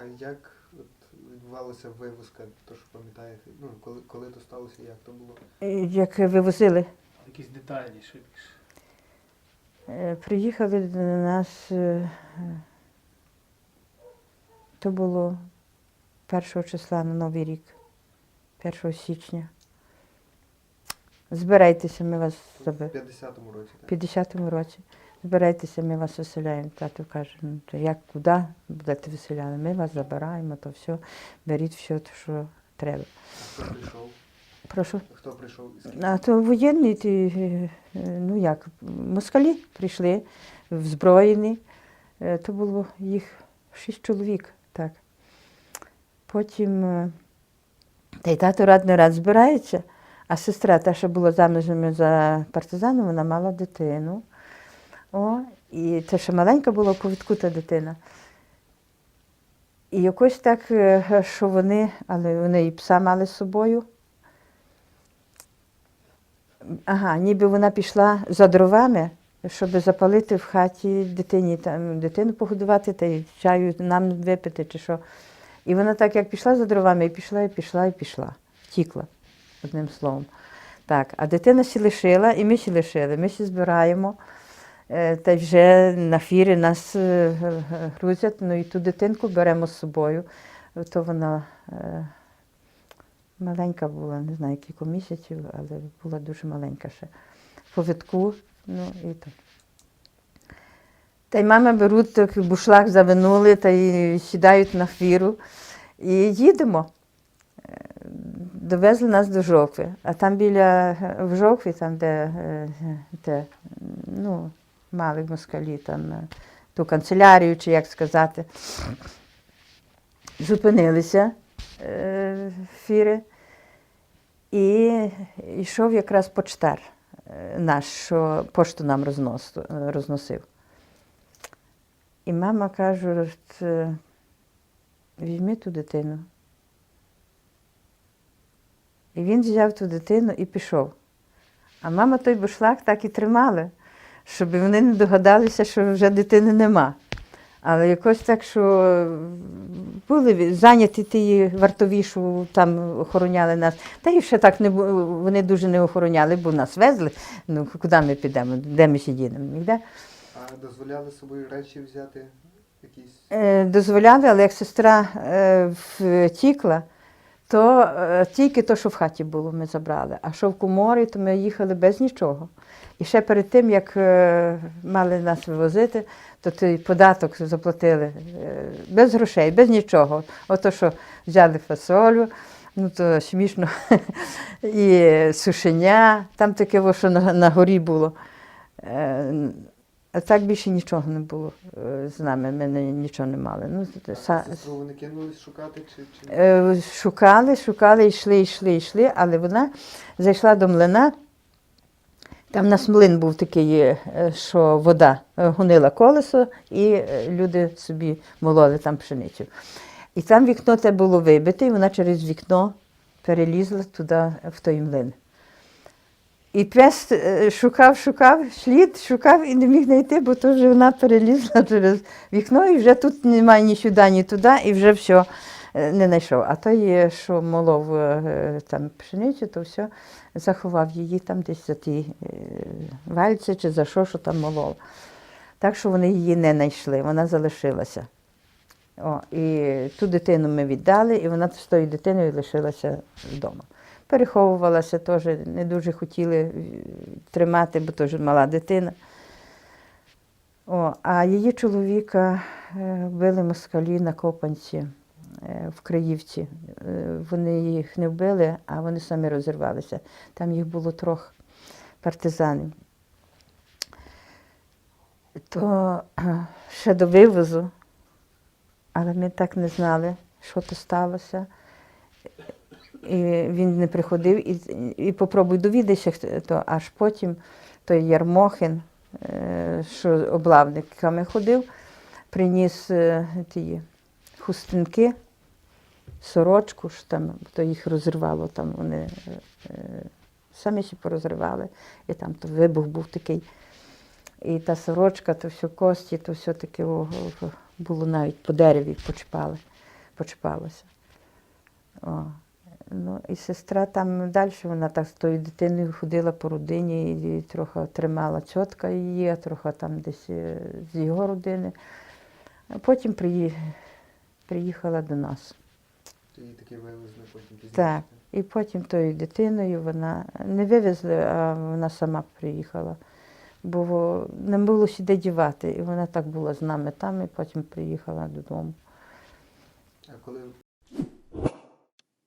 А як от відбувалася вивозка, то що пам'ятаєте? Ну, коли, коли то сталося, як то було? Е, Як вивозили, Якісь детальніше більше. Е, приїхали до нас, е, то було 1 числа на Новий рік, 1 січня. Збирайтеся, ми вас В заберемо. 50-му році, В так? 50-му році. Збирайтеся, ми вас виселяємо. Тато каже, ну то як куди будете виселяли? Ми вас забираємо, то все, беріть все, що треба. Хто прийшов? Прошу. Хто прийшов? А то воєнні, ті, е, ну як, москалі прийшли, взброєні. Е, То було їх шість чоловік, так. Потім е, та й тато рад не рад збирається, а сестра, та, що була заміжем за партизаном, вона мала дитину. О, і те, що маленька була в дитина. І якось так, е, що вони, але вони і пса мали з собою. Ага, ніби вона пішла за дровами, щоб запалити в хаті дитині, там, дитину погодувати та й чаю нам випити чи що. І вона так як пішла за дровами, і пішла, і пішла, і пішла. Втікла, одним словом. Так, а дитина сі лишила, і ми сі лишили. Ми сі збираємо. Е, Та вже на фірі нас е, грузять, ну і ту дитинку беремо з собою. То вона е, маленька була, не знаю, кілька місяців, але була дуже маленька ще. В повідку, ну і так. Та й мама беруть так бушлак завинули та й сідають на фіру і їдемо. Довезли нас до Жокви, а там біля в Жокві, там, де, де ну, мали москалі, там е, ту канцелярію, чи як сказати, зупинилися е, фіри. І йшов якраз почтар е, наш, що пошту нам рознос, е, розносив. І мама каже, візьми ту дитину. І він взяв ту дитину і пішов. А мама той бушлак так і тримала, щоб вони не догадалися, що вже дитини нема. Але якось так, що були зайняті ті вартові, що там охороняли нас. Та і ще так не вони дуже не охороняли, бо нас везли. Ну куди ми підемо? Де ми сидімо? Ніде. А дозволяли собою речі взяти якісь? Е, дозволяли, але як сестра е, втікла, то е, тільки то, що в хаті було, ми забрали. А що в коморі, то ми їхали без нічого. І ще перед тим, як е, мали нас вивозити, то той податок заплатили е, без грошей, без нічого. Ото, що взяли фасолю, ну то смішно, і сушеня, там таке, що на, на горі було. А так більше нічого не було е, з нами, ми нічого не мали. Ну, А са- сестру вони кинулись шукати чи, чи... Е, Шукали, шукали, йшли, йшли, йшли, але вона зайшла до млина. Там у нас млин був такий, е, що вода гонила колесо, і люди собі мололи там пшеницю. І там вікно те було вибите, і вона через вікно перелізла туди, в той млин. І пес е, шукав, шукав, слід шукав і не міг знайти, бо то вже вона перелізла через вікно, і вже тут немає ні сюди, ні туди, і вже все е, не знайшов. А той, е, що молов там пшеницю, то все заховав її там десь за ті вальці чи за що, що там молов. Так що вони її не знайшли, вона залишилася. О, і ту дитину ми віддали, і вона з тою дитиною лишилася вдома. Переховувалася теж, не дуже хотіли е, тримати, бо теж мала дитина. О, а її чоловіка е, вбили москалі на Копанці е, в Криївці. Вони їх не вбили, а вони самі розірвалися. Там їх було трьох партизанів. То ще до вивозу, але ми так не знали, що то сталося. І він не приходив, і, і попробуй довідайся, то аж потім той Ярмохин, е, що облавниками ходив, приніс е, ті хустинки, сорочку, що там, то їх розірвало, там вони е, самі ще порозривали, і там то вибух був такий. І та сорочка, то все кості, то все таке було навіть по дереві почіпали. почіпалося. О. Ну, і сестра там далі, вона так з тою дитиною ходила по родині, і трохи тримала цьотка її, а трохи там десь е, з його родини. А потім приїхала до нас. Тоді таки вивезли потім пізніше. Так. І потім тою дитиною вона не вивезли, а вона сама приїхала. Бо не було сюди дівати. І вона так була з нами там, і потім приїхала додому. А коли